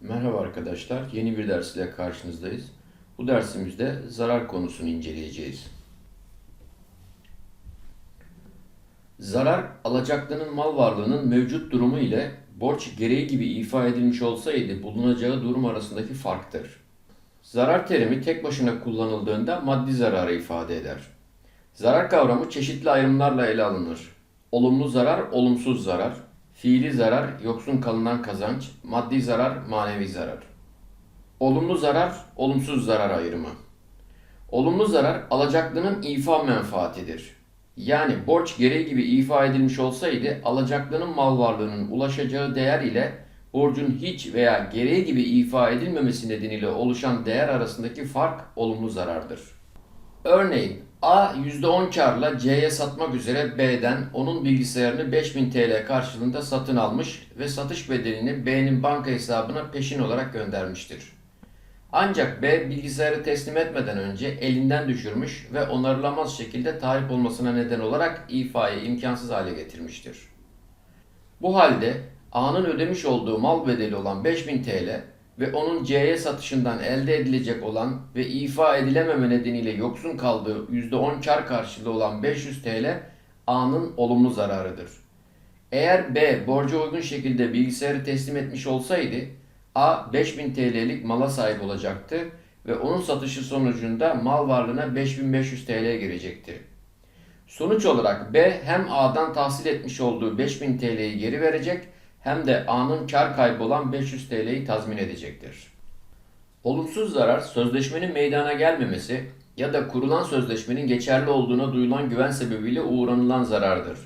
Merhaba arkadaşlar, yeni bir ders ile karşınızdayız. Bu dersimizde zarar konusunu inceleyeceğiz. Zarar, alacaklının mal varlığının mevcut durumu ile borç gereği gibi ifa edilmiş olsaydı bulunacağı durum arasındaki farktır. Zarar terimi tek başına kullanıldığında maddi zararı ifade eder. Zarar kavramı çeşitli ayrımlarla ele alınır. Olumlu zarar, olumsuz zarar, fiili zarar, yoksun kalınan kazanç, maddi zarar, manevi zarar. Olumlu zarar, olumsuz zarar ayrımı. Olumlu zarar alacaklının ifa menfaatidir. Yani borç gereği gibi ifa edilmiş olsaydı alacaklının mal varlığının ulaşacağı değer ile borcun hiç veya gereği gibi ifa edilmemesi nedeniyle oluşan değer arasındaki fark olumlu zarardır. Örneğin A %10 karla C'ye satmak üzere B'den onun bilgisayarını 5000 TL karşılığında satın almış ve satış bedelini B'nin banka hesabına peşin olarak göndermiştir. Ancak B bilgisayarı teslim etmeden önce elinden düşürmüş ve onarılamaz şekilde tahrip olmasına neden olarak ifayı imkansız hale getirmiştir. Bu halde A'nın ödemiş olduğu mal bedeli olan 5000 TL ve onun C'ye satışından elde edilecek olan ve ifa edilememe nedeniyle yoksun kaldığı %10 kar karşılığı olan 500 TL A'nın olumlu zararıdır. Eğer B borca uygun şekilde bilgisayarı teslim etmiş olsaydı A 5000 TL'lik mala sahip olacaktı ve onun satışı sonucunda mal varlığına 5500 TL girecekti. Sonuç olarak B hem A'dan tahsil etmiş olduğu 5000 TL'yi geri verecek hem de A'nın kar kaybı olan 500 TL'yi tazmin edecektir. Olumsuz zarar sözleşmenin meydana gelmemesi ya da kurulan sözleşmenin geçerli olduğuna duyulan güven sebebiyle uğranılan zarardır.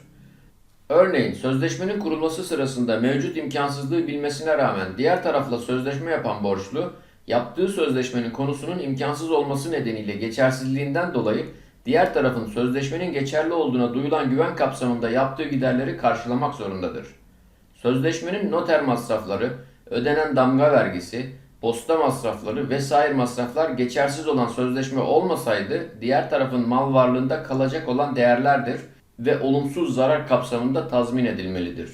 Örneğin sözleşmenin kurulması sırasında mevcut imkansızlığı bilmesine rağmen diğer tarafla sözleşme yapan borçlu, yaptığı sözleşmenin konusunun imkansız olması nedeniyle geçersizliğinden dolayı diğer tarafın sözleşmenin geçerli olduğuna duyulan güven kapsamında yaptığı giderleri karşılamak zorundadır. Sözleşmenin noter masrafları, ödenen damga vergisi, posta masrafları vesaire masraflar geçersiz olan sözleşme olmasaydı diğer tarafın mal varlığında kalacak olan değerlerdir ve olumsuz zarar kapsamında tazmin edilmelidir.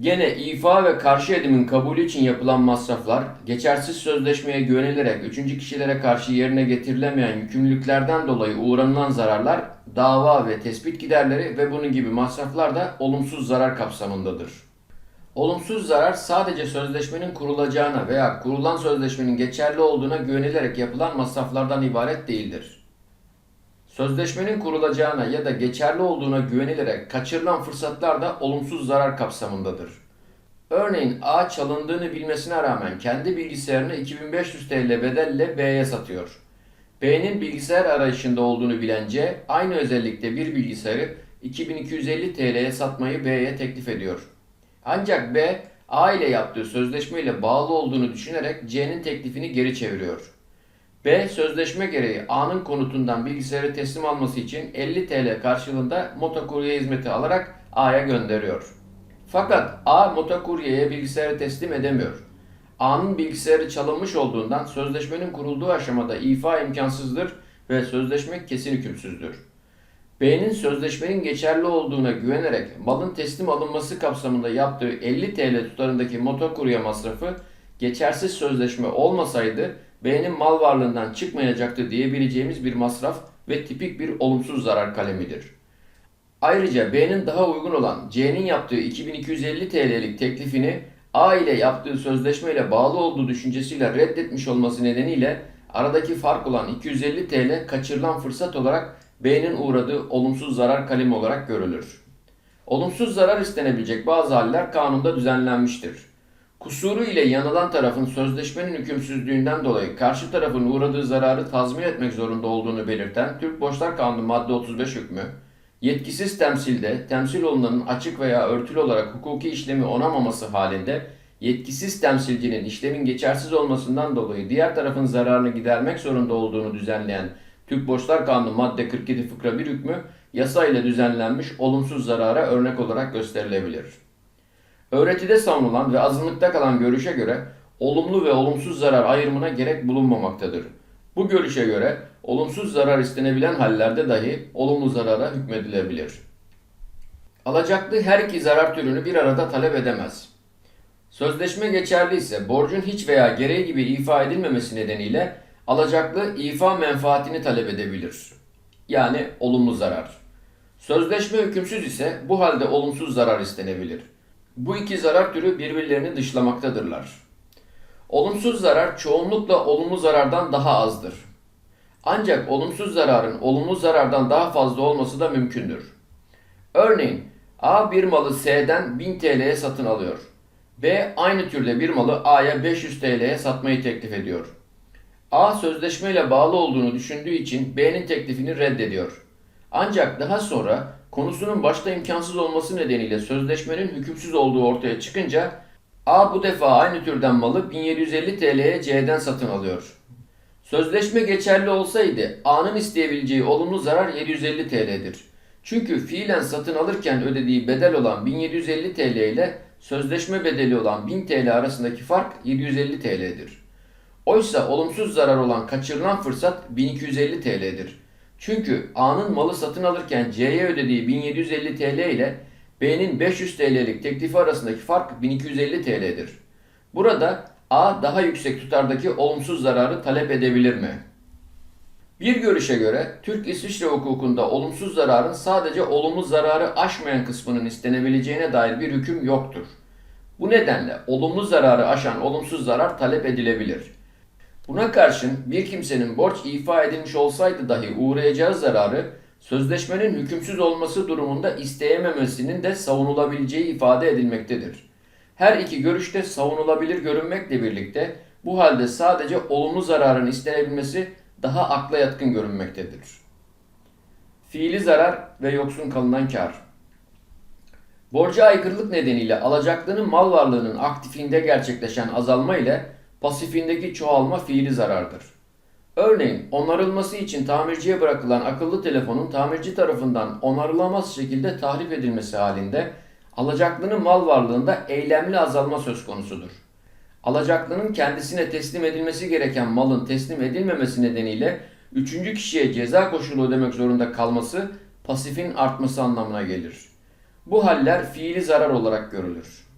Gene ifa ve karşı edimin kabulü için yapılan masraflar, geçersiz sözleşmeye güvenilerek üçüncü kişilere karşı yerine getirilemeyen yükümlülüklerden dolayı uğranılan zararlar, dava ve tespit giderleri ve bunun gibi masraflar da olumsuz zarar kapsamındadır. Olumsuz zarar sadece sözleşmenin kurulacağına veya kurulan sözleşmenin geçerli olduğuna güvenilerek yapılan masraflardan ibaret değildir. Sözleşmenin kurulacağına ya da geçerli olduğuna güvenilerek kaçırılan fırsatlar da olumsuz zarar kapsamındadır. Örneğin A çalındığını bilmesine rağmen kendi bilgisayarını 2500 TL bedelle B'ye satıyor. B'nin bilgisayar arayışında olduğunu bilen C, aynı özellikte bir bilgisayarı 2250 TL'ye satmayı B'ye teklif ediyor. Ancak B, A ile yaptığı sözleşmeyle bağlı olduğunu düşünerek C'nin teklifini geri çeviriyor. B, sözleşme gereği A'nın konutundan bilgisayarı teslim alması için 50 TL karşılığında motokurye hizmeti alarak A'ya gönderiyor. Fakat A motokuryeye bilgisayarı teslim edemiyor. A'nın bilgisayarı çalınmış olduğundan sözleşmenin kurulduğu aşamada ifa imkansızdır ve sözleşme kesin hükümsüzdür. B'nin sözleşmenin geçerli olduğuna güvenerek malın teslim alınması kapsamında yaptığı 50 TL tutarındaki motokurye masrafı geçersiz sözleşme olmasaydı B'nin mal varlığından çıkmayacaktı diyebileceğimiz bir masraf ve tipik bir olumsuz zarar kalemidir. Ayrıca B'nin daha uygun olan C'nin yaptığı 2250 TL'lik teklifini A ile yaptığı sözleşme ile bağlı olduğu düşüncesiyle reddetmiş olması nedeniyle aradaki fark olan 250 TL kaçırılan fırsat olarak B'nin uğradığı olumsuz zarar kalemi olarak görülür. Olumsuz zarar istenebilecek bazı haller kanunda düzenlenmiştir. Kusuru ile yanılan tarafın sözleşmenin hükümsüzlüğünden dolayı karşı tarafın uğradığı zararı tazmin etmek zorunda olduğunu belirten Türk Borçlar Kanunu madde 35 hükmü, yetkisiz temsilde temsil olunanın açık veya örtülü olarak hukuki işlemi onamaması halinde yetkisiz temsilcinin işlemin geçersiz olmasından dolayı diğer tarafın zararını gidermek zorunda olduğunu düzenleyen Türk Borçlar Kanunu madde 47 fıkra 1 hükmü yasa ile düzenlenmiş olumsuz zarara örnek olarak gösterilebilir. Öğretide savunulan ve azınlıkta kalan görüşe göre olumlu ve olumsuz zarar ayrımına gerek bulunmamaktadır. Bu görüşe göre olumsuz zarar istenebilen hallerde dahi olumlu zarara hükmedilebilir. Alacaklı her iki zarar türünü bir arada talep edemez. Sözleşme geçerli ise borcun hiç veya gereği gibi ifa edilmemesi nedeniyle alacaklı ifa menfaatini talep edebilir. Yani olumlu zarar. Sözleşme hükümsüz ise bu halde olumsuz zarar istenebilir. Bu iki zarar türü birbirlerini dışlamaktadırlar. Olumsuz zarar çoğunlukla olumlu zarardan daha azdır. Ancak olumsuz zararın olumlu zarardan daha fazla olması da mümkündür. Örneğin A bir malı S'den 1000 TL'ye satın alıyor. B aynı türde bir malı A'ya 500 TL'ye satmayı teklif ediyor. A sözleşmeyle bağlı olduğunu düşündüğü için B'nin teklifini reddediyor. Ancak daha sonra konusunun başta imkansız olması nedeniyle sözleşmenin hükümsüz olduğu ortaya çıkınca A bu defa aynı türden malı 1750 TL'ye C'den satın alıyor. Sözleşme geçerli olsaydı A'nın isteyebileceği olumlu zarar 750 TL'dir. Çünkü fiilen satın alırken ödediği bedel olan 1750 TL ile sözleşme bedeli olan 1000 TL arasındaki fark 750 TL'dir. Oysa olumsuz zarar olan kaçırılan fırsat 1250 TL'dir. Çünkü A'nın malı satın alırken C'ye ödediği 1750 TL ile B'nin 500 TL'lik teklifi arasındaki fark 1250 TL'dir. Burada A daha yüksek tutardaki olumsuz zararı talep edebilir mi? Bir görüşe göre Türk-İsviçre hukukunda olumsuz zararın sadece olumlu zararı aşmayan kısmının istenebileceğine dair bir hüküm yoktur. Bu nedenle olumlu zararı aşan olumsuz zarar talep edilebilir. Buna karşın bir kimsenin borç ifa edilmiş olsaydı dahi uğrayacağı zararı sözleşmenin hükümsüz olması durumunda isteyememesinin de savunulabileceği ifade edilmektedir. Her iki görüşte savunulabilir görünmekle birlikte bu halde sadece olumlu zararın istenebilmesi daha akla yatkın görünmektedir. Fiili zarar ve yoksun kalınan kar. Borca aykırılık nedeniyle alacaklının mal varlığının aktifinde gerçekleşen azalma ile pasifindeki çoğalma fiili zarardır. Örneğin onarılması için tamirciye bırakılan akıllı telefonun tamirci tarafından onarılamaz şekilde tahrip edilmesi halinde alacaklının mal varlığında eylemli azalma söz konusudur. Alacaklının kendisine teslim edilmesi gereken malın teslim edilmemesi nedeniyle üçüncü kişiye ceza koşulu ödemek zorunda kalması pasifin artması anlamına gelir. Bu haller fiili zarar olarak görülür.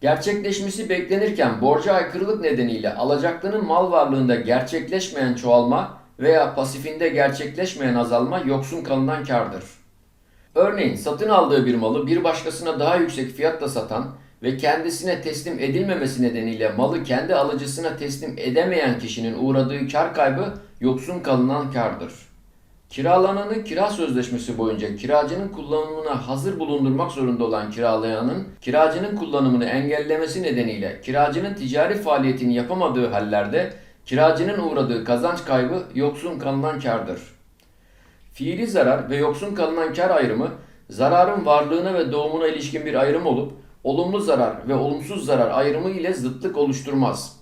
Gerçekleşmesi beklenirken borca aykırılık nedeniyle alacaklının mal varlığında gerçekleşmeyen çoğalma veya pasifinde gerçekleşmeyen azalma yoksun kalınan kardır. Örneğin satın aldığı bir malı bir başkasına daha yüksek fiyatla satan ve kendisine teslim edilmemesi nedeniyle malı kendi alıcısına teslim edemeyen kişinin uğradığı kar kaybı yoksun kalınan kardır. Kiralananı kira sözleşmesi boyunca kiracının kullanımına hazır bulundurmak zorunda olan kiralayanın kiracının kullanımını engellemesi nedeniyle kiracının ticari faaliyetini yapamadığı hallerde kiracının uğradığı kazanç kaybı yoksun kalınan kardır. Fiili zarar ve yoksun kalınan kar ayrımı zararın varlığına ve doğumuna ilişkin bir ayrım olup olumlu zarar ve olumsuz zarar ayrımı ile zıtlık oluşturmaz.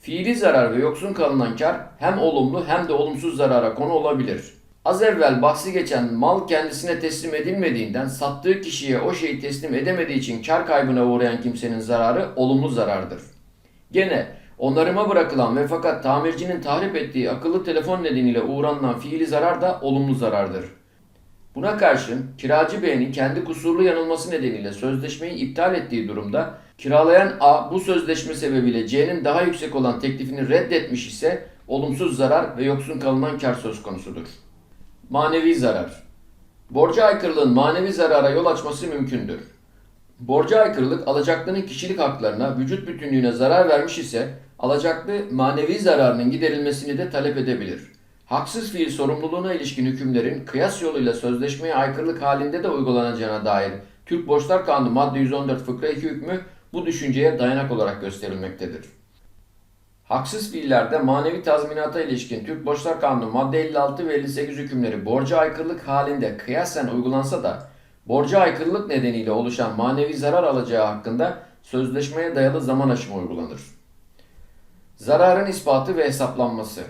Fiili zarar ve yoksun kalınan kar hem olumlu hem de olumsuz zarara konu olabilir. Az evvel bahsi geçen mal kendisine teslim edilmediğinden sattığı kişiye o şeyi teslim edemediği için kar kaybına uğrayan kimsenin zararı olumlu zarardır. Gene onarıma bırakılan ve fakat tamircinin tahrip ettiği akıllı telefon nedeniyle uğranılan fiili zarar da olumlu zarardır. Buna karşın kiracı B'nin kendi kusurlu yanılması nedeniyle sözleşmeyi iptal ettiği durumda kiralayan A bu sözleşme sebebiyle C'nin daha yüksek olan teklifini reddetmiş ise olumsuz zarar ve yoksun kalınan kar söz konusudur. Manevi zarar. Borca aykırılığın manevi zarara yol açması mümkündür. Borca aykırılık alacaklının kişilik haklarına, vücut bütünlüğüne zarar vermiş ise alacaklı manevi zararının giderilmesini de talep edebilir. Haksız fiil sorumluluğuna ilişkin hükümlerin kıyas yoluyla sözleşmeye aykırılık halinde de uygulanacağına dair Türk Borçlar Kanunu madde 114 fıkra 2 hükmü bu düşünceye dayanak olarak gösterilmektedir. Haksız fiillerde manevi tazminata ilişkin Türk Borçlar Kanunu madde 56 ve 58 hükümleri borca aykırılık halinde kıyasen uygulansa da borca aykırılık nedeniyle oluşan manevi zarar alacağı hakkında sözleşmeye dayalı zaman aşımı uygulanır. Zararın ispatı ve hesaplanması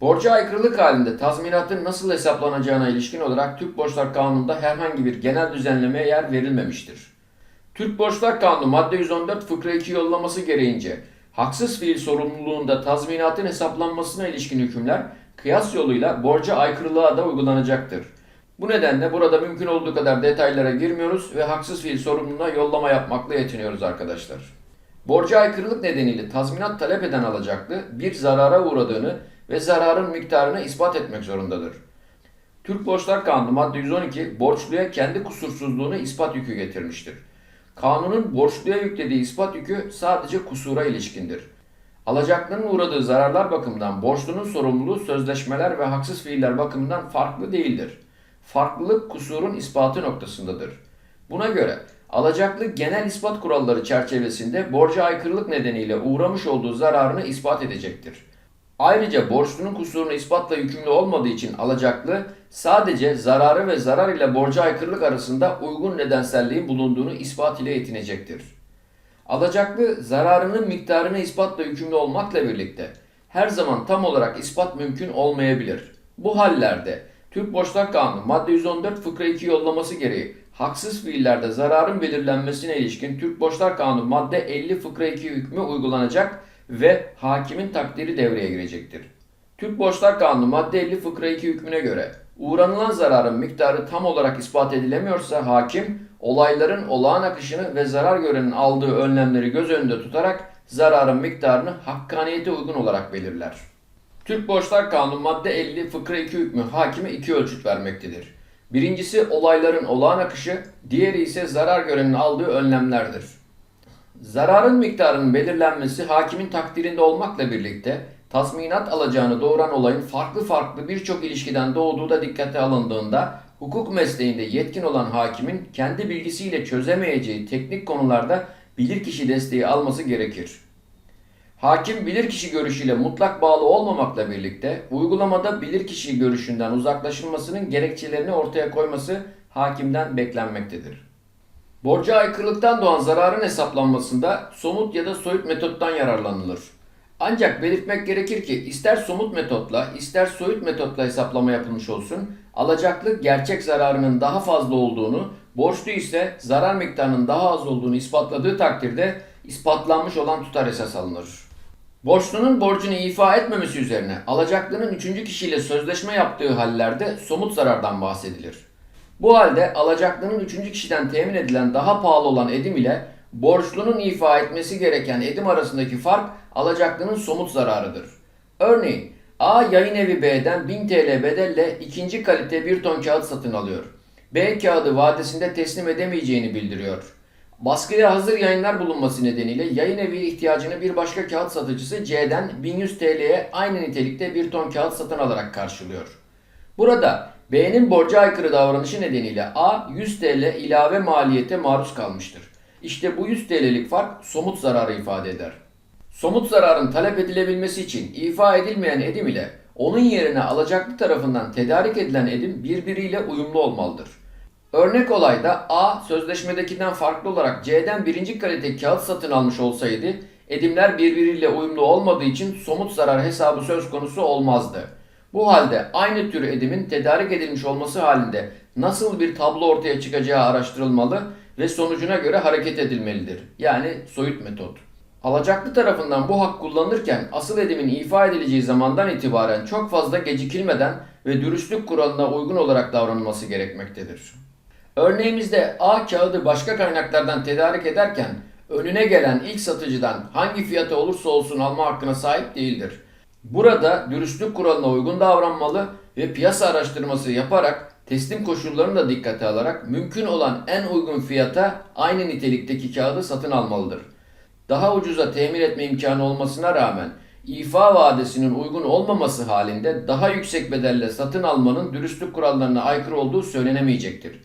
Borca aykırılık halinde tazminatın nasıl hesaplanacağına ilişkin olarak Türk Borçlar Kanunu'nda herhangi bir genel düzenlemeye yer verilmemiştir. Türk Borçlar Kanunu madde 114 fıkra 2 yollaması gereğince haksız fiil sorumluluğunda tazminatın hesaplanmasına ilişkin hükümler kıyas yoluyla borca aykırılığa da uygulanacaktır. Bu nedenle burada mümkün olduğu kadar detaylara girmiyoruz ve haksız fiil sorumluluğuna yollama yapmakla yetiniyoruz arkadaşlar. Borca aykırılık nedeniyle tazminat talep eden alacaklı bir zarara uğradığını ve zararın miktarını ispat etmek zorundadır. Türk Borçlar Kanunu madde 112 borçluya kendi kusursuzluğunu ispat yükü getirmiştir. Kanunun borçluya yüklediği ispat yükü sadece kusura ilişkindir. Alacaklının uğradığı zararlar bakımından borçlunun sorumluluğu sözleşmeler ve haksız fiiller bakımından farklı değildir. Farklılık kusurun ispatı noktasındadır. Buna göre alacaklı genel ispat kuralları çerçevesinde borca aykırılık nedeniyle uğramış olduğu zararını ispat edecektir. Ayrıca borçlunun kusurunu ispatla yükümlü olmadığı için alacaklı sadece zararı ve zarar ile borca aykırılık arasında uygun nedenselliğin bulunduğunu ispat ile yetinecektir. Alacaklı zararının miktarını ispatla yükümlü olmakla birlikte her zaman tam olarak ispat mümkün olmayabilir. Bu hallerde Türk Borçlar Kanunu madde 114 fıkra 2 yollaması gereği haksız fiillerde zararın belirlenmesine ilişkin Türk Borçlar Kanunu madde 50 fıkra 2 hükmü uygulanacak ve hakimin takdiri devreye girecektir. Türk Borçlar Kanunu madde 50 fıkra 2 hükmüne göre uğranılan zararın miktarı tam olarak ispat edilemiyorsa hakim olayların olağan akışını ve zarar görenin aldığı önlemleri göz önünde tutarak zararın miktarını hakkaniyete uygun olarak belirler. Türk Borçlar Kanunu madde 50 fıkra 2 hükmü hakime iki ölçüt vermektedir. Birincisi olayların olağan akışı, diğeri ise zarar görenin aldığı önlemlerdir. Zararın miktarının belirlenmesi hakimin takdirinde olmakla birlikte tazminat alacağını doğuran olayın farklı farklı birçok ilişkiden doğduğu da dikkate alındığında hukuk mesleğinde yetkin olan hakimin kendi bilgisiyle çözemeyeceği teknik konularda bilirkişi desteği alması gerekir. Hakim bilirkişi görüşüyle mutlak bağlı olmamakla birlikte uygulamada bilirkişi görüşünden uzaklaşılmasının gerekçelerini ortaya koyması hakimden beklenmektedir. Borca aykırılıktan doğan zararın hesaplanmasında somut ya da soyut metottan yararlanılır. Ancak belirtmek gerekir ki ister somut metotla ister soyut metotla hesaplama yapılmış olsun, alacaklı gerçek zararının daha fazla olduğunu, borçlu ise zarar miktarının daha az olduğunu ispatladığı takdirde ispatlanmış olan tutar esas alınır. Borçlunun borcunu ifa etmemesi üzerine alacaklının üçüncü kişiyle sözleşme yaptığı hallerde somut zarardan bahsedilir. Bu halde alacaklının üçüncü kişiden temin edilen daha pahalı olan edim ile borçlunun ifa etmesi gereken edim arasındaki fark alacaklının somut zararıdır. Örneğin A yayın evi B'den 1000 TL bedelle ikinci kalite bir ton kağıt satın alıyor. B kağıdı vadesinde teslim edemeyeceğini bildiriyor. Baskıya hazır yayınlar bulunması nedeniyle yayın evi ihtiyacını bir başka kağıt satıcısı C'den 1100 TL'ye aynı nitelikte bir ton kağıt satın alarak karşılıyor. Burada B'nin borca aykırı davranışı nedeniyle A 100 TL ilave maliyete maruz kalmıştır. İşte bu 100 TL'lik fark somut zararı ifade eder. Somut zararın talep edilebilmesi için ifa edilmeyen edim ile onun yerine alacaklı tarafından tedarik edilen edim birbiriyle uyumlu olmalıdır. Örnek olayda A sözleşmedekinden farklı olarak C'den birinci kalite kağıt satın almış olsaydı edimler birbiriyle uyumlu olmadığı için somut zarar hesabı söz konusu olmazdı. Bu halde aynı tür edimin tedarik edilmiş olması halinde nasıl bir tablo ortaya çıkacağı araştırılmalı ve sonucuna göre hareket edilmelidir. Yani soyut metot. Alacaklı tarafından bu hak kullanılırken asıl edimin ifa edileceği zamandan itibaren çok fazla gecikilmeden ve dürüstlük kuralına uygun olarak davranılması gerekmektedir. Örneğimizde A kağıdı başka kaynaklardan tedarik ederken önüne gelen ilk satıcıdan hangi fiyata olursa olsun alma hakkına sahip değildir. Burada dürüstlük kuralına uygun davranmalı ve piyasa araştırması yaparak teslim koşullarını da dikkate alarak mümkün olan en uygun fiyata aynı nitelikteki kağıdı satın almalıdır. Daha ucuza temin etme imkanı olmasına rağmen ifa vadesinin uygun olmaması halinde daha yüksek bedelle satın almanın dürüstlük kurallarına aykırı olduğu söylenemeyecektir.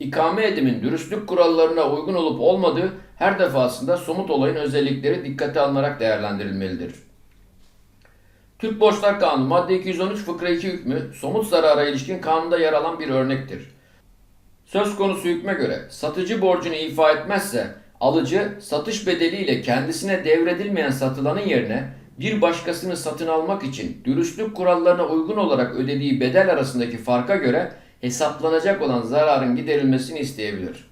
İkame edimin dürüstlük kurallarına uygun olup olmadığı her defasında somut olayın özellikleri dikkate alınarak değerlendirilmelidir. Türk Borçlar Kanunu madde 213 fıkra 2 hükmü somut zarara ilişkin kanunda yer alan bir örnektir. Söz konusu hükme göre satıcı borcunu ifa etmezse alıcı satış bedeliyle kendisine devredilmeyen satılanın yerine bir başkasını satın almak için dürüstlük kurallarına uygun olarak ödediği bedel arasındaki farka göre hesaplanacak olan zararın giderilmesini isteyebilir.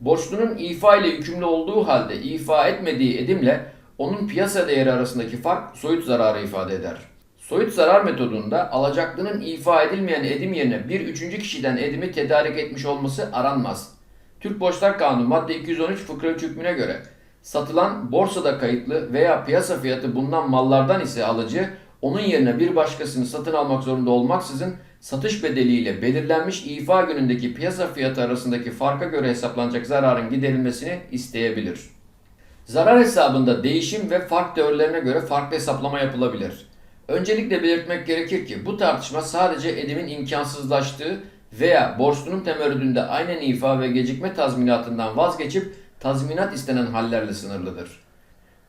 Borçlunun ifa ile yükümlü olduğu halde ifa etmediği edimle onun piyasa değeri arasındaki fark soyut zararı ifade eder. Soyut zarar metodunda alacaklının ifa edilmeyen edim yerine bir üçüncü kişiden edimi tedarik etmiş olması aranmaz. Türk Borçlar Kanunu madde 213 fıkra 3 hükmüne göre Satılan borsada kayıtlı veya piyasa fiyatı bulunan mallardan ise alıcı onun yerine bir başkasını satın almak zorunda olmaksızın satış bedeliyle belirlenmiş ifa günündeki piyasa fiyatı arasındaki farka göre hesaplanacak zararın giderilmesini isteyebilir. Zarar hesabında değişim ve fark teorilerine göre farklı hesaplama yapılabilir. Öncelikle belirtmek gerekir ki bu tartışma sadece edimin imkansızlaştığı veya borçlunun temerrüdünde aynen ifa ve gecikme tazminatından vazgeçip tazminat istenen hallerle sınırlıdır.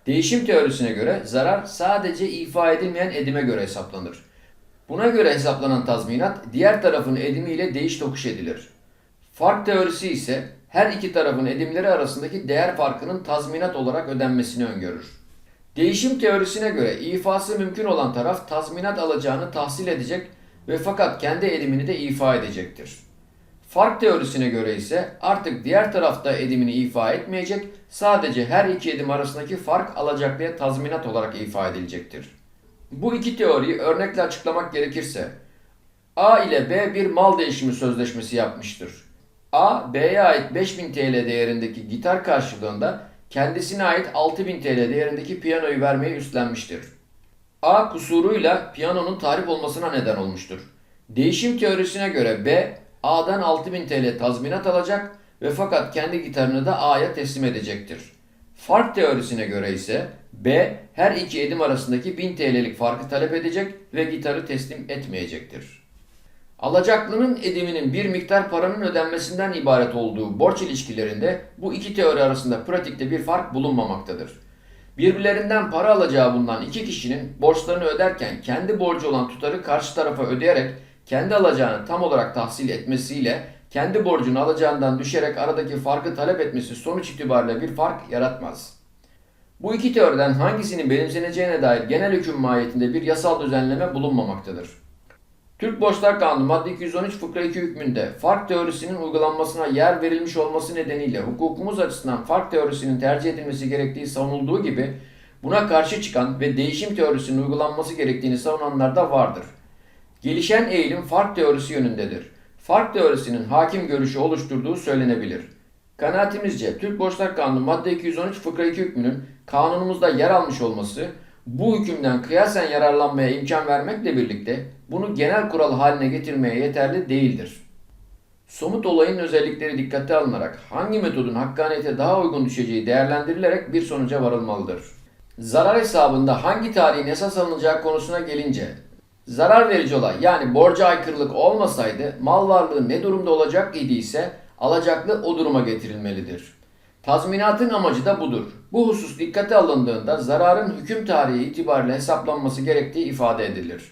Değişim teorisine göre zarar sadece ifa edilmeyen edime göre hesaplanır. Buna göre hesaplanan tazminat diğer tarafın edimiyle değiş tokuş edilir. Fark teorisi ise her iki tarafın edimleri arasındaki değer farkının tazminat olarak ödenmesini öngörür. Değişim teorisine göre ifası mümkün olan taraf tazminat alacağını tahsil edecek ve fakat kendi edimini de ifa edecektir. Fark teorisine göre ise artık diğer tarafta edimini ifa etmeyecek, sadece her iki edim arasındaki fark alacaklıya tazminat olarak ifa edilecektir. Bu iki teoriyi örnekle açıklamak gerekirse, A ile B bir mal değişimi sözleşmesi yapmıştır. A, B'ye ait 5000 TL değerindeki gitar karşılığında kendisine ait 6000 TL değerindeki piyanoyu vermeyi üstlenmiştir. A kusuruyla piyanonun tahrip olmasına neden olmuştur. Değişim teorisine göre B, A'dan 6000 TL tazminat alacak ve fakat kendi gitarını da A'ya teslim edecektir. Fark teorisine göre ise B, her iki edim arasındaki 1000 TL'lik farkı talep edecek ve gitarı teslim etmeyecektir. Alacaklının ediminin bir miktar paranın ödenmesinden ibaret olduğu borç ilişkilerinde bu iki teori arasında pratikte bir fark bulunmamaktadır. Birbirlerinden para alacağı bulunan iki kişinin borçlarını öderken kendi borcu olan tutarı karşı tarafa ödeyerek kendi alacağını tam olarak tahsil etmesiyle kendi borcunu alacağından düşerek aradaki farkı talep etmesi sonuç itibariyle bir fark yaratmaz. Bu iki teoriden hangisinin benimseneceğine dair genel hüküm mahiyetinde bir yasal düzenleme bulunmamaktadır. Türk Borçlar Kanunu madde 213 fıkra 2 hükmünde fark teorisinin uygulanmasına yer verilmiş olması nedeniyle hukukumuz açısından fark teorisinin tercih edilmesi gerektiği savunulduğu gibi buna karşı çıkan ve değişim teorisinin uygulanması gerektiğini savunanlar da vardır. Gelişen eğilim fark teorisi yönündedir. Fark teorisinin hakim görüşü oluşturduğu söylenebilir. Kanaatimizce Türk Borçlar Kanunu madde 213 fıkra 2 hükmünün kanunumuzda yer almış olması bu hükümden kıyasen yararlanmaya imkan vermekle birlikte bunu genel kural haline getirmeye yeterli değildir. Somut olayın özellikleri dikkate alınarak hangi metodun hakkaniyete daha uygun düşeceği değerlendirilerek bir sonuca varılmalıdır. Zarar hesabında hangi tarihin esas alınacağı konusuna gelince, zarar verici olay yani borca aykırılık olmasaydı mal varlığı ne durumda olacak idiyse alacaklı o duruma getirilmelidir. Tazminatın amacı da budur. Bu husus dikkate alındığında zararın hüküm tarihi itibariyle hesaplanması gerektiği ifade edilir.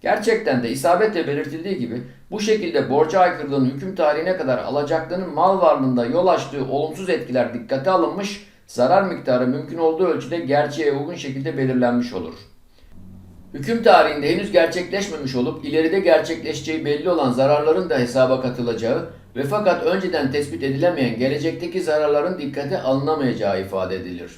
Gerçekten de isabetle belirtildiği gibi bu şekilde borca aykırılığın hüküm tarihine kadar alacaklının mal varlığında yol açtığı olumsuz etkiler dikkate alınmış, zarar miktarı mümkün olduğu ölçüde gerçeğe uygun şekilde belirlenmiş olur. Hüküm tarihinde henüz gerçekleşmemiş olup ileride gerçekleşeceği belli olan zararların da hesaba katılacağı ve fakat önceden tespit edilemeyen gelecekteki zararların dikkate alınamayacağı ifade edilir.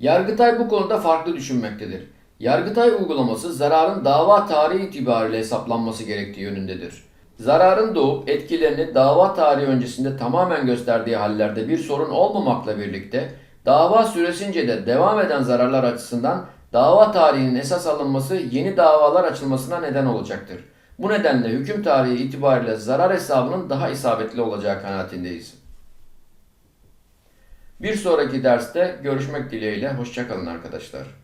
Yargıtay bu konuda farklı düşünmektedir. Yargıtay uygulaması zararın dava tarihi itibariyle hesaplanması gerektiği yönündedir. Zararın doğup etkilerini dava tarihi öncesinde tamamen gösterdiği hallerde bir sorun olmamakla birlikte dava süresince de devam eden zararlar açısından dava tarihinin esas alınması yeni davalar açılmasına neden olacaktır. Bu nedenle hüküm tarihi itibariyle zarar hesabının daha isabetli olacağı kanaatindeyiz. Bir sonraki derste görüşmek dileğiyle. Hoşçakalın arkadaşlar.